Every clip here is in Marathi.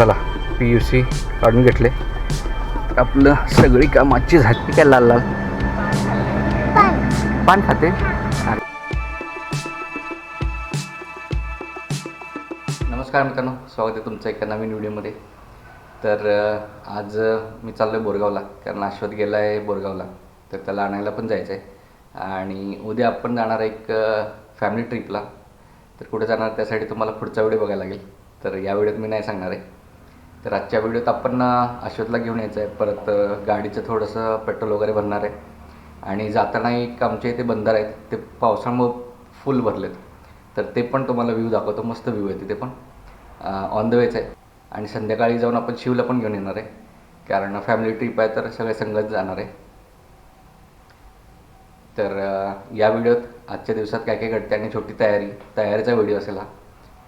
चला पी यू सी काढून घेतले. आपलं सगळी कामाची झाली काय लाल लाल? पान. खाते. नमस्कार मित्रांनो स्वागत आहे तुमचं एका नवीन व्हिडिओमध्ये. तर आज मी चाललो आहे बोरगावला कारण अश्वत गेला आहे बोरगावला. तर त्याला आणायला पण जायचं आहे आणि उद्या आपण जाणार आहे एक फॅमिली ट्रिपला तर कुठे जाणार त्यासाठी तुम्हाला पुढचा व्हिडिओ बघायला लागेल. तर या व्हिडिओत मी नाही सांगणार आहे. तर आजच्या व्हिडिओत आपण अश्वतला घेऊन यायचं आहे परत गाडीचं थोडंसं पेट्रोल वगैरे भरणार आहे. आणि जाताना एक आमच्या इथे बंदर आहेत. ते पावसामुळं फुल भरलेत. तर ते पण तुम्हाला व्ह्यू दाखवतो. मस्त व्ह्यू आहे तिथे पण. ऑन द वेच आहे. आणि संध्याकाळी जाऊन आपण शिवला पण घेऊन येणार आहे. कारण फॅमिली ट्रिप आहे तर सगळे संगत जाणार आहे. तर या व्हिडिओत आजच्या दिवसात काय काय घडते आणि छोटी तयारी तयारीचा व्हिडिओ असेल हा.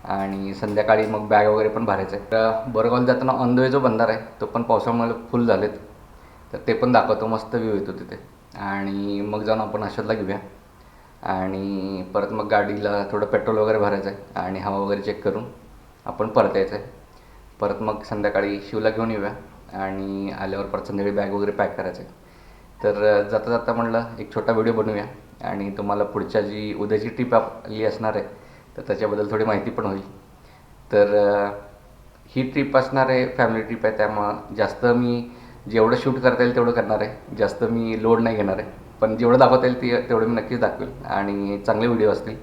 आणि संध्याकाळी मग बॅग वगैरे पण भरायचं. आहे तर बोरगावला जाताना ऑन द वे जो बंधार आहे तो पण पावसामुळे फुल झालेत. तर ते पण दाखवतो मस्त व्ह्यू येतो तिथे. आणि मग जाऊन आपण अशातला घेऊया. आणि परत मग गाडीला थोडं पेट्रोल वगैरे भरायचं आहे. आणि हवा वगैरे चेक करून आपण परत यायचं आहे. परत मग संध्याकाळी शिवला घेऊन येऊया. आणि आल्यावर परत संध्याकाळी बॅग वगैरे पॅक करायचं. आहे तर जाता जाता म्हणलं एक छोटा व्हिडिओ बनवूया. आणि तुम्हाला पुढच्या जी उद्याची ट्रिप आपली असणार आहे तर त्याच्याबद्दल थोडी माहिती पण होईल. तर ही ट्रिप असणार आहे फॅमिली ट्रिप आहे त्यामुळं जास्त मी जेवढं शूट करता येईल तेवढं करणार आहे. जास्त मी लोड नाही घेणार आहे. पण जेवढं दाखवता येईल ते तेवढं मी नक्कीच दाखवेल. आणि चांगले व्हिडिओ असतील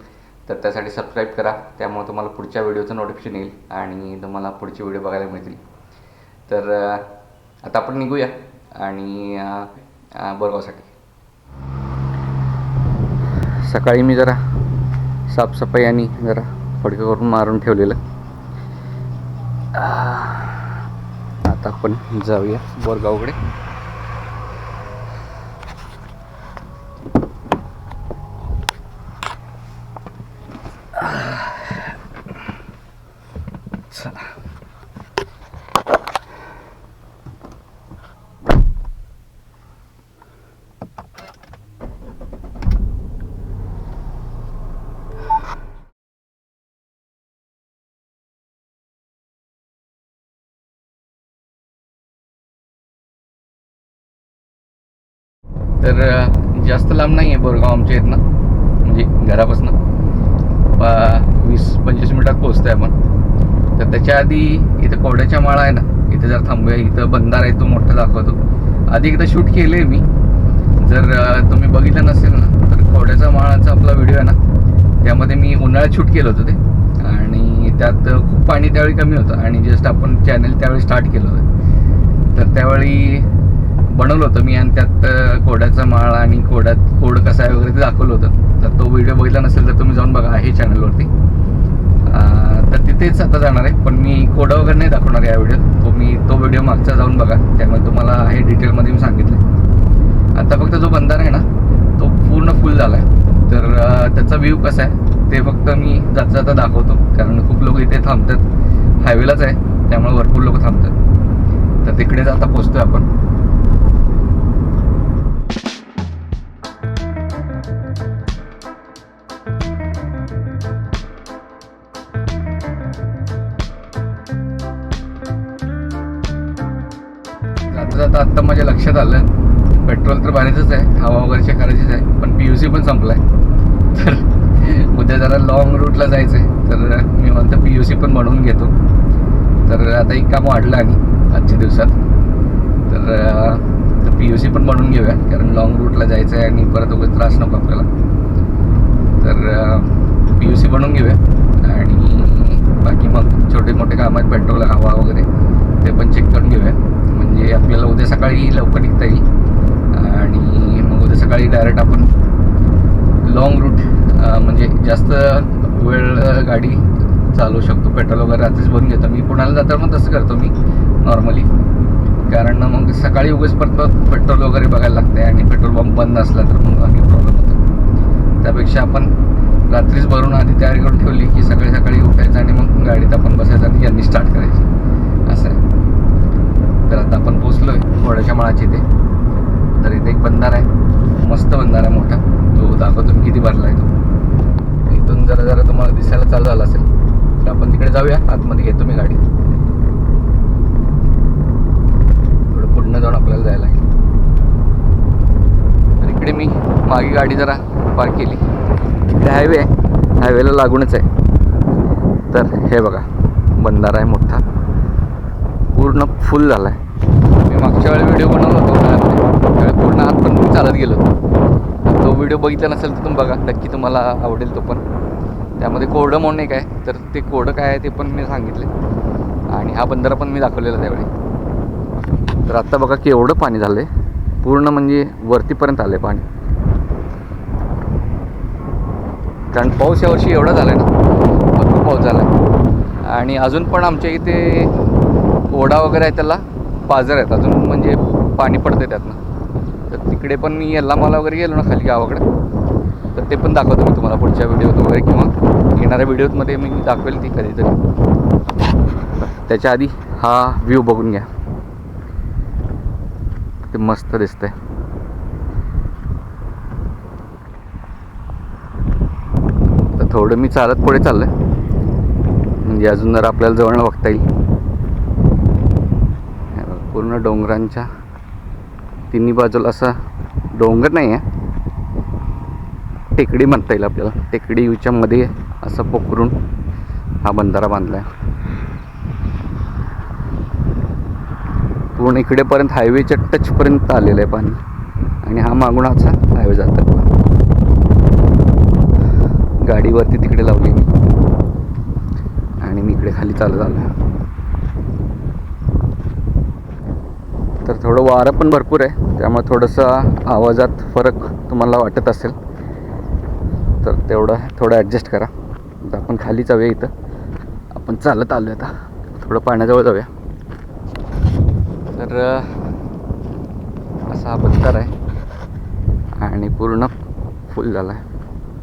तर त्यासाठी सबस्क्राईब करा. त्यामुळे तुम्हाला पुढच्या व्हिडिओचं नोटिफिकेशन येईल आणि तुम्हाला पुढचे व्हिडिओ बघायला मिळतील. तर आता आपण निघूया आणि अ, बोरगावसाठी सकाळी मी जरा साफसफाई आणि जरा फडकं करून मारून ठेवलेलं. आता आपण जाऊया बोरगावकडे. तर जास्त लांब नाही आहे बोरगाव आमच्या इथनं. म्हणजे घरापासून. वीस पंचवीस मिनिटात आहे आपण. तर त्याच्या आधी इथं कोड्याच्या माळा आहे ना इथे जर थांबूया. इथं बंधार आहे तो मोठा दाखवतो. आधी एकदा शूट केलं आहे मी. जर तुम्ही बघितलं नसेल ना तर कोड्याचा माळाचा आपला व्हिडिओ आहे ना त्यामध्ये मी उन्हाळ्यात शूट केलं होतं ते. आणि त्यात खूप पाणी त्यावेळी कमी होतं. आणि जस्ट आपण चॅनल त्यावेळी स्टार्ट केलं होतं. तर त्यावेळी बनवलं होतं मी आणि त्यात कोड्याचा माळ आणि कोड्यात कोड कसा आहे वगैरे ते दाखवलं होतं. तर तो व्हिडिओ बघितला नसेल तर तुम्ही जाऊन बघा आहे चॅनलवरती तर तिथेच आता जाणार आहे पण मी कोडा वगैरे नाही दाखवणार या व्हिडिओत. तो मी तो व्हिडिओ मागचा जाऊन बघा त्यामुळे तुम्हाला आहे डिटेलमध्ये मी सांगितलं. आता फक्त जो बंधार आहे ना तो पूर्ण फुल झाला आहे तर त्याचा व्ह्यू कसा आहे ते फक्त मी जाता जाता दाखवतो कारण खूप लोक इथे थांबतात. हायवेलाच आहे त्यामुळे भरपूर लोक थांबतात. तर तिकडेच आता पोचतोय आपण. आता आत्ता माझ्या लक्षात आलं पेट्रोल तर भरायचंच आहे हवा वगैरे चेक करायचीच आहे पण पी यू सी पण संपला आहे तर उद्या जरा लॉंग रूटला जायचं आहे तर मी म्हणतो पी यू सी पण बनवून घेतो. तर आता एक काम वाढलं आणि आजच्या दिवसात. तर पी यू सी पण बनवून घेऊया कारण लॉंग रूटला जायचं आहे आणि परत वगैरे त्रास नको आपल्याला. तर पी यू सी बनवून घेऊया आणि बाकी मग छोटे मोठे काम आहेत पेट्रोल हवा वगैरे ते पण चेक करून घेऊया. म्हणजे आपल्याला उद्या सकाळी लवकर निघता येईल. आणि मग उद्या सकाळी डायरेक्ट आपण लॉंग रूट म्हणजे जास्त वेळ गाडी चालवू शकतो. पेट्रोल वगैरे रात्रीच भरून घेतो. मी पुण्याला जाताना मग तसं करतो मी नॉर्मली कारण मग सकाळी उगेच परत पेट्रोल वगैरे बघायला लागते आणि पेट्रोल पंप बंद असला तर मग आणखी प्रॉब्लेम होतो. त्यापेक्षा आपण रात्रीच भरून आधी तयारी करून ठेवली की सकाळी सकाळी उठायचं आणि मग गाडीत आपण बसायचं आणि यांनी स्टार्ट करायची. तर आता आपण पोचलो आहे वडाच्या माळाची इथे. तर इथे एक बंधार आहे. मस्त बंधार आहे मोठा. तो दाखवतो किती भरला आहे तो. इथून जरा जरा तुम्हाला दिसायला चालू झाला असेल तर आपण तिकडे जाऊया. आतमध्ये घेतो मी गाडी थोडं पुढनं जाऊन आपल्याला जायला लागेल. तर इकडे मी मागे गाडी जरा पार्क केली. इकडे हायवे आहे. हायवेला लागूनच आहे. तर हे बघा बंधारा आहे मोठा. पूर्ण फुल झाला आहे मी मागच्या वेळी व्हिडिओ बनवला होता त्यावेळी पूर्ण आत पण चालत गेलो होतो. तो व्हिडिओ बघितला नसेल तर तुम्ही बघा नक्की तुम्हाला आवडेल तो पण. त्यामध्ये कोरडं म्हणून एक आहे तर ते कोरडं काय आहे ते पण मी सांगितले. आणि हा बंधारा पण मी दाखवलेला त्यावेळी. तर आत्ता बघा की एवढं पाणी झालं आहे पूर्ण म्हणजे वरतीपर्यंत आलं आहे पाणी. कारण पाऊस यावर्षी एवढा झाला आहे ना भरपूर पाऊस झाला आहे आणि अजून पण आमच्या इथे ओढा वगैरे आहे त्याला पाजर आहेत अजून म्हणजे पाणी पडतं त्यातनं. तर तिकडे पण मी यल्लामाला वगैरे गेलो ना खाली गावाकडे. तर ते पण दाखवतो मी तुम्हाला पुढच्या व्हिडिओत वगैरे किंवा येणाऱ्या व्हिडिओमध्ये मी दाखवेल ती कधीतरी. त्याच्या आधी हा व्ह्यू बघून घ्या. ते मस्त दिसतंय. तर थोडं मी चालत पुढे चाललं म्हणजे अजून जर आपल्याला जवळ बघता येईल. पूर्ण डोंगरांच्या तिन्ही बाजूला असा डोंगर नाही आहे टेकडी म्हणता येईल आपल्याला. टेकडीच्या मध्ये असं पोखरून हा बंधारा बांधला आहे पूर्ण इकडेपर्यंत हायवेच्या टचपर्यंत आलेलं आहे पाणी. आणि हा मागून असा हायवे जातात गाडीवरती तिकडे लावली आणि मी इकडे खाली चालत आलो तर थोडं वारं पण भरपूर आहे. त्यामुळे थोडंसं आवाजात फरक तुम्हाला वाटत असेल. तर तेवढं थोडं ॲडजस्ट करा. आपण खाली जाऊया इथं. आपण चालत आलो आता. थोडं पाण्याजवळ जाऊया. तर असा हा बंधार आहे. आणि पूर्ण फुल झाला आहे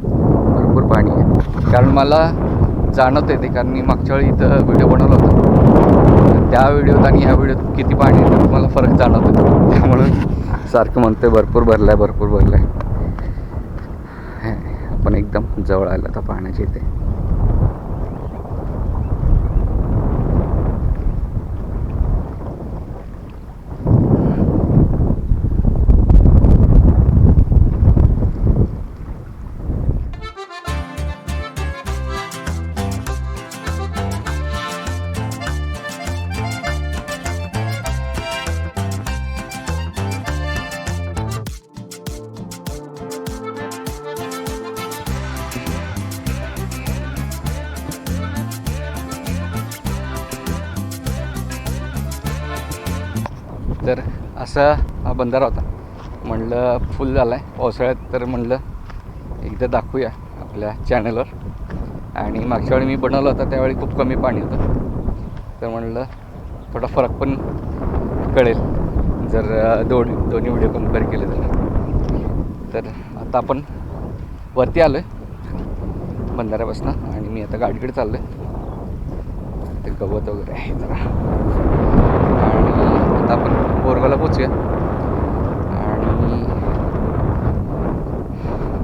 भरपूर पाणी आहे. कारण मला जाणवत आहे ते कारण मी मागच्या वेळी इथं व्हिडिओ बनवला होता. त्या व्हिडिओत आणि ह्या व्हिडिओत किती पाणी येतं मला फरक जाणवतो. त्यामुळं सारखं म्हणतोय भरपूर भरलं आहे भरपूर भरलं आहे आपण एकदम जवळ आलं आता पाण्याच्या इथे. तर असा हा बंधारा होता. म्हणलं फुल झाला आहे पावसाळ्यात तर म्हणलं एकदा दाखवूया आपल्या चॅनलवर आणि मागच्या वेळी मी बनवला होता त्यावेळी खूप कमी पाणी होतं. तर म्हणलं थोडा फरक पण कळेल जर दोन दोन्ही व्हिडिओ कंपेअर केले तर. तर आता आपण वरती आलो आहे बंधाऱ्यापासून आणि मी आता गाडीकडे चाललो आहे ते गवत वगैरे आहे जरा. आता आपण बोरगावला पोचूया आणि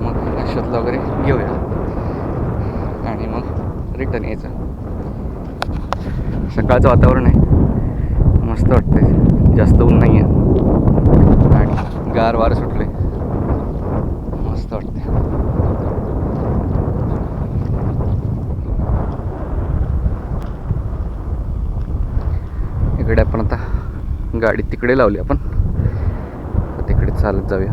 मग अशोतला वगैरे घेऊया. आणि मग रिटर्न यायचं. सकाळचं वातावरण आहे. मस्त वाटतंय. जास्त ऊन नाही आहे आणि गार वारं सुटले मस्त वाटते इकडे आपण आता गाडी तिकडे लावली आपण. तिकडे चालत जाऊया.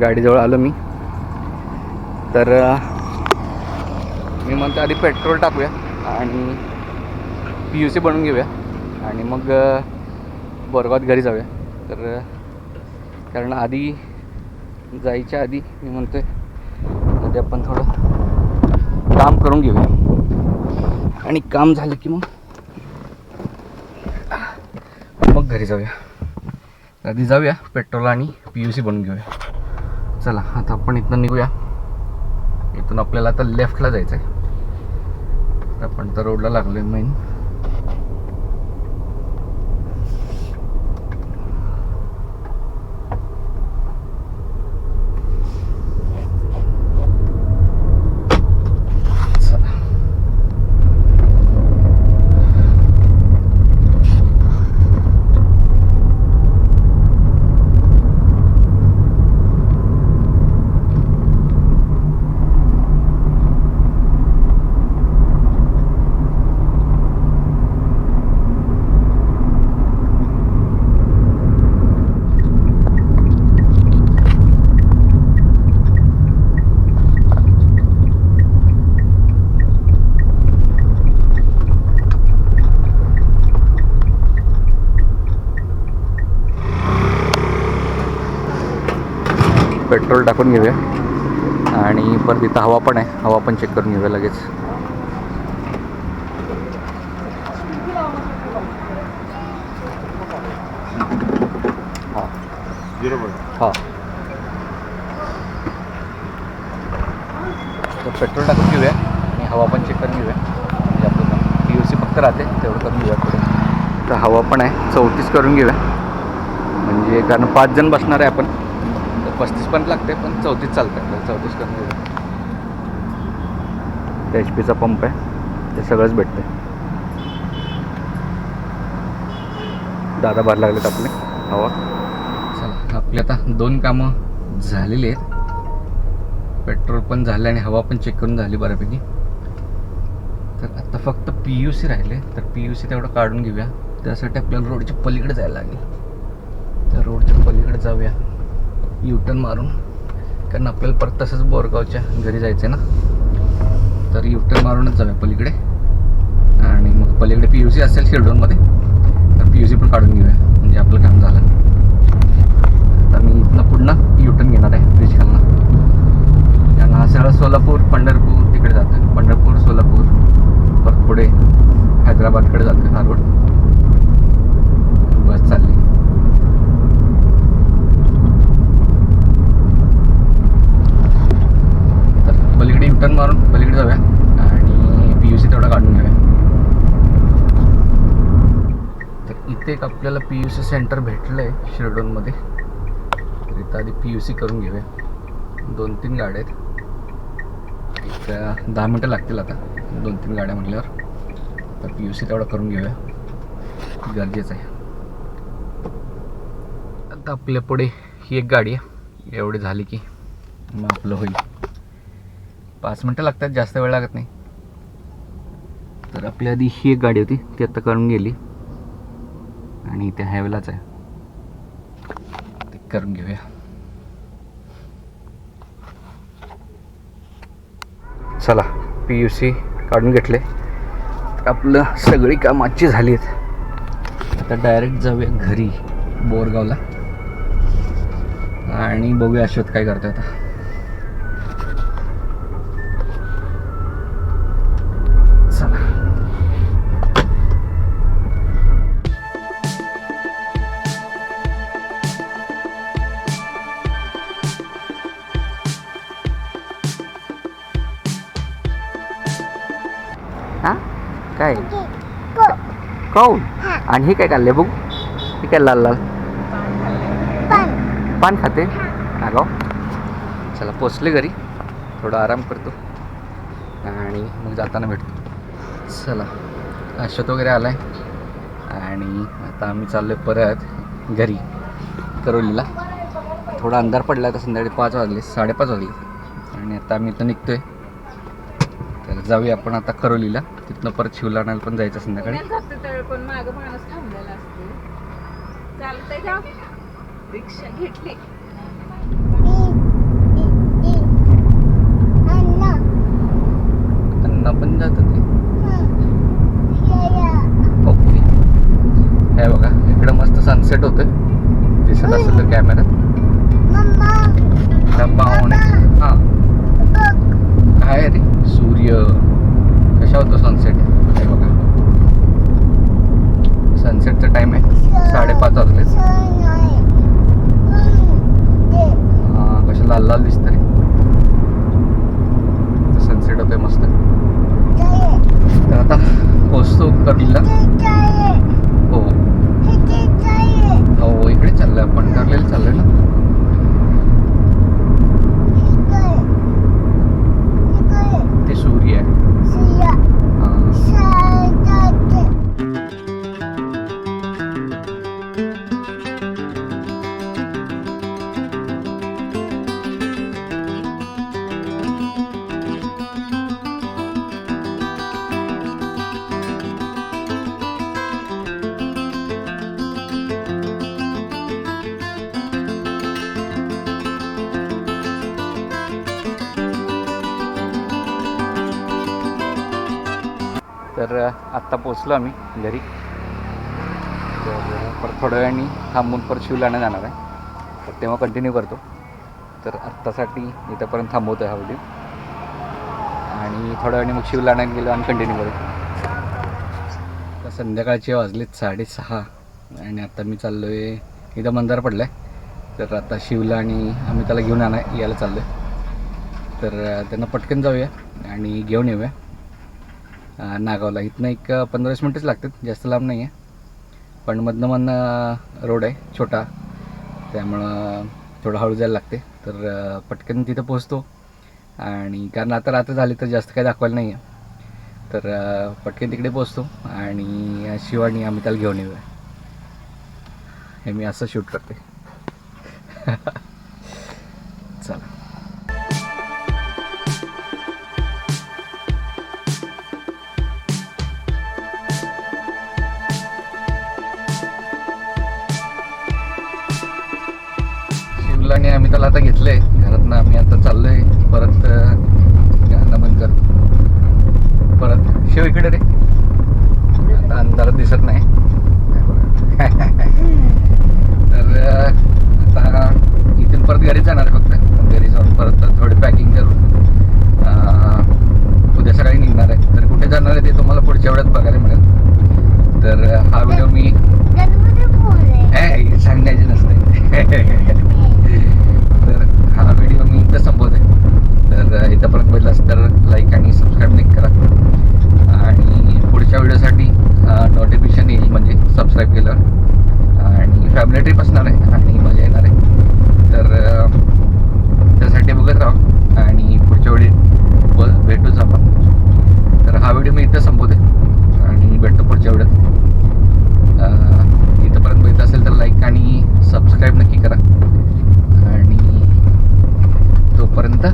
गाडीजवळ आलो मी. तर मी म्हणतो आधी पेट्रोल टाकूया आणि पी यू सी बनवून घेऊया. आणि मग अं, बोरगावात घरी जाऊया. तर कारण आधी जायच्या आधी मी म्हणतोय आधी आपण थोडं काम करून घेऊया. आणि काम झालं की मग मग घरी जाऊया. आधी जाऊया पेट्रोल आणि पी यू सी बनवून घेऊया. चला आता आपण इथनं निघूया. इथून आपल्याला आता लेफ्टला जायचं आहे आपण तर रोडला लागलो आहे मेन पेट्रोल टाकून घेऊया. आणि परत इथं हवा पण आहे. हवा पण चेक करून घेऊया लगेच. हां. तर पेट्रोल टाकून घेऊया आणि हवा पण चेक करून घेऊया. म्हणजे आपलं पी यू सी फक्त राहते तेवढं करून घेऊया पुढे. तर हवा पण आहे. चौतीस करून घेऊया. म्हणजे कारण पाच जण बसणार आहे आपण. पस्तीस पण लागते पण चौतीस चालतं म्हणजे चौतीस करून ते एच पीचा पंप आहे. ते सगळंच भेटतं दादा बाहेर लागलेत आपले. हवा. चला आपली आता दोन कामं झालेली आहेत. पेट्रोल पण झालं आणि हवा पण चेक करून झाली बऱ्यापैकी. तर आता फक्त पी यू सी राहिले. तर पी यू सी तेवढं काढून घेऊया. त्यासाठी आपल्याला रोडच्या पलीकडे जायला लागेल. तर रोडच्या पलीकडे जाऊया. युटर्न मारून. कारण आपल्याला परत तसंच बोरगावच्या घरी जायचं आहे ना. तर युटर्न मारूनच जाऊया पलीकडे. आणि मग पलीकडे पी यू सी असेल शिरडोनमध्ये तर पी यू सी पण काढून घेऊया. म्हणजे आपलं काम झालं. तर मी इथनं पुढनं युटर्न घेणार आहे ब्रिज खालनं त्यांना हा सरळ सोलापूर पंढरपूर तिकडे जातं पंढरपूर सोलापूर परत पुढे हैदराबादकडे जातं हा रोड बस चालली तर टर्न मारून पलीकडे जाऊया. आणि पी यू सी तेवढा काढून घेऊया. तर इथे एक आपल्याला पी यू सी सेंटर भेटलं आहे शिरडोनमध्ये. तर इथं आधी पी यू सी करून घेऊया. दोन तीन गाड्या आहेत. एक दहा मिनटं लागतील आता. दोन तीन गाड्या म्हटल्यावर. तर पी यू सी तेवढा करून घेऊया. गरजेचं आहे. आता आपल्या पुढे ही एक गाडी आहे. एवढी झाली की मग आपलं होईल. पाच मिनटं लागतात जास्त वेळ लागत नाही. तर आपल्या आधी ही एक गाडी होती ती आता करून गेली. आणि इथे हायवेलाच आहे. ते करून घेऊया. चला पी यू सी काढून घेतले. तर आपलं सगळी कामं आजची झाली आहेत आता डायरेक्ट जाऊया घरी बोरगावला. आणि बघूया अश्वत काय करतो आता. काय? काऊन आणि हे काय खाल्ले बघू? हे काय लाल लाल? पान. खाते? अगाव चला पोचले घरी. थोडा आराम करतो. आणि मग जाताना भेटतो. चला अश्वत वगैरे आलाय. आणि आता आम्ही चाललोय परत घरी करोलीला थोडा अंधार पडला आता संध्याकाळी पाच वाजले साडेपाच वाजले. आणि आता आम्ही इथं निघतोय. तर जाऊया आपण आता करोलीला तिथनं परत शिवलाणाला पण जायचं संध्याकाळी. रिक्षा घेतली. त्यांना पण जातं ते. ओके. हे बघा इकडं मस्त सनसेट होतोय. दिसत असेल तर कॅमेऱ्यात आत्ता पोचलो आम्ही घरी. तर परत थोड्या वेळाने थांबून परत शिवलाना जाणार आहे. तर तेव्हा कंटिन्यू करतो. तर आत्तासाठी इथंपर्यंत थांबवतो आहे हा व्हिडिओ आणि थोड्या वेळाने मग शिवला गेलो आणि कंटिन्यू करू. तर संध्याकाळचे वाजलेत साडेसहा. आणि आता मी चाललो आहे इथं मंदार पडलं आहे तर आता शिवला आणि आम्ही त्याला घेऊन आणा यायला चाललो आहे तर त्यांना पटकन जाऊया आणि घेऊन येऊया. नागावला. इथनं एक पंधरा वीस मिनटंच लागतात. जास्त लांब नाही आहे पण मधनं रोड आहे छोटा. त्यामुळं थोडं हळू जायला लागते. तर पटकन तिथं पोहोचतो. आणि कारण आता रात्र झाली तर जास्त काही दाखवायला नाही आहे तर पटकन तिकडे पोचतो आणि शिव आणि आम्ही त्याला घेऊन येऊया. हे मी असं शूट करते. आणि आम्ही त्याला आता घेतलंय. घरातनं आम्ही आता चाललोय. परत अं, गाणं बंद कर. परत शेव इकडे रे. फॅमिली ट्रिप आहे आणि मजा येणार आहे. तर त्यासाठी बघत राहा आणि पुढच्या वेळी भेटूच आपण. तर हा व्हिडिओ मी इथं संपवते आणि भेटतो पुढच्या वेळात. इथंपर्यंत बघितलं असेल तर लाईक आणि सबस्क्राईब नक्की करा. आणि तोपर्यंत